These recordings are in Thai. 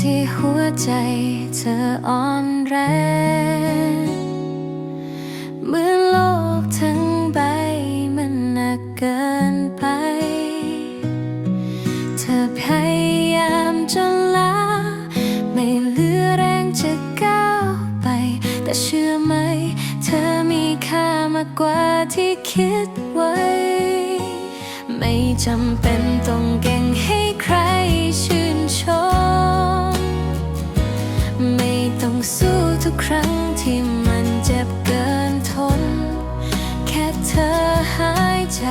ที่หัวใจเธออ่อนแรงเมื่อโลกทั้งใบมันหนักเกินไป เธอพยายามจนล้าไม่เหลือแรงจะก้าวไป แต่เชื่อไหม เธอมีค่ามากกว่าที่คิดไว้ ไม่จำเป็นต้องเก่งให้ใครเชื่อ ทุกครั้งที่มันเจ็บเกินทน แค่เธอหายใจ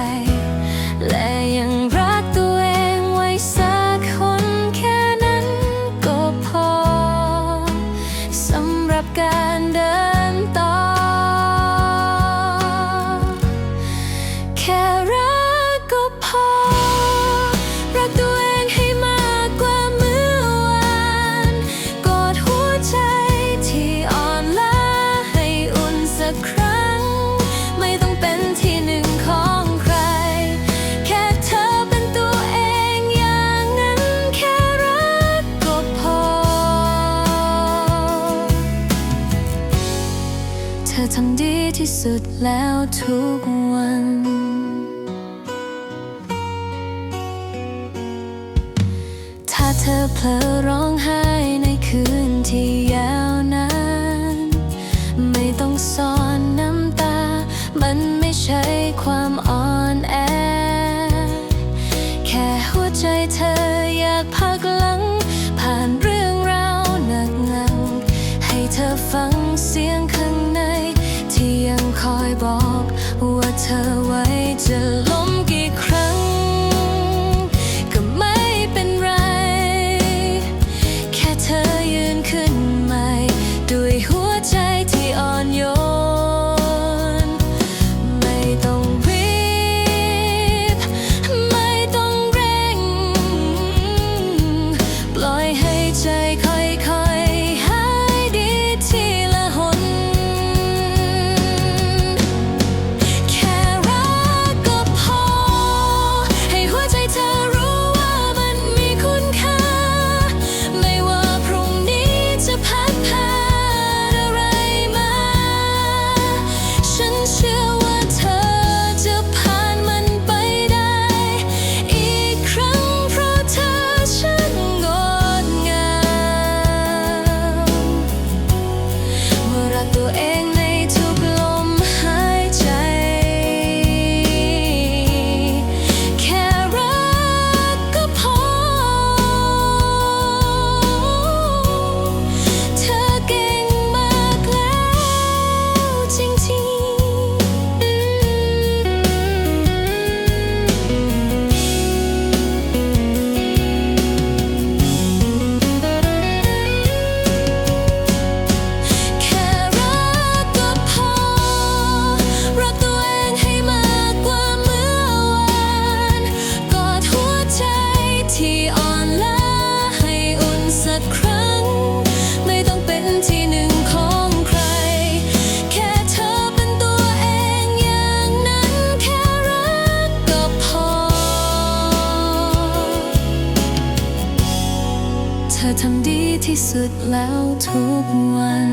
เธอทำดีที่สุดแล้วทุกวัน ถ้าเธอเพลอร้องไห้ คอยบอกว่าเธอไว้จะล้ม ที่สุดแล้วทุกวัน